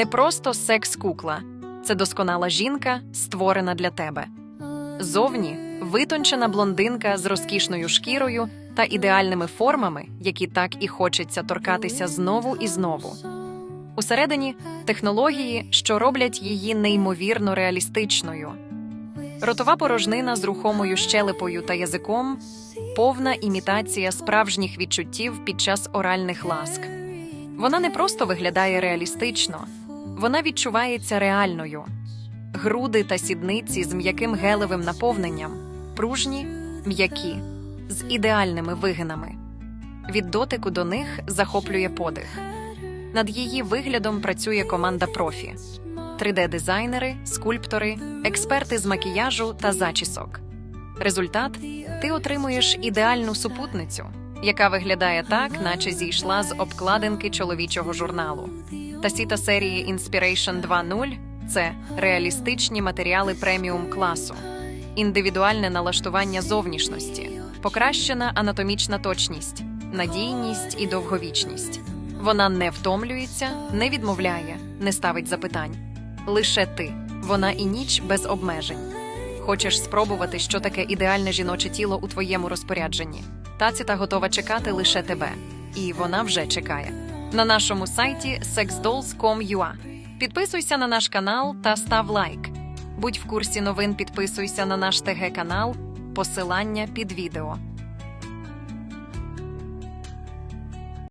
не просто секс-кукла, це досконала жінка, створена для тебе. Зовні витончена блондинка з розкішною шкірою та ідеальними формами, які так і хочеться торкатися знову і знову. Усередині технології, що роблять її неймовірно реалістичною. Ротова порожнина з рухомою щелепою та язиком повна імітація справжніх відчуттів під час оральних ласк. Вона не просто виглядає реалістично, вона відчувається реальною. Груди та сідниці з м'яким гелевим наповненням, пружні, м'які, з ідеальними вигинами. Від дотику до них захоплює подих. Над її виглядом працює команда профі: 3D-дизайнери, скульптори, експерти з макіяжу та зачісок. Результат ти отримуєш ідеальну супутницю, яка виглядає так, наче зійшла з обкладинки чоловічого журналу. Тасіта серії Inspiration 2.0 – це реалістичні матеріали преміум класу, індивідуальне налаштування зовнішності, покращена анатомічна точність, надійність і довговічність. Вона не втомлюється, не відмовляє, не ставить запитань. Лише ти, вона і ніч без обмежень. Хочеш спробувати, що таке ідеальне жіноче тіло у твоєму розпорядженні? Таціта готова чекати лише тебе, і вона вже чекає. На нашому сайті sexdolls.com.ua Підписуйся на наш канал та став лайк. Будь в курсі новин, підписуйся на наш ТГ канал, посилання під відео.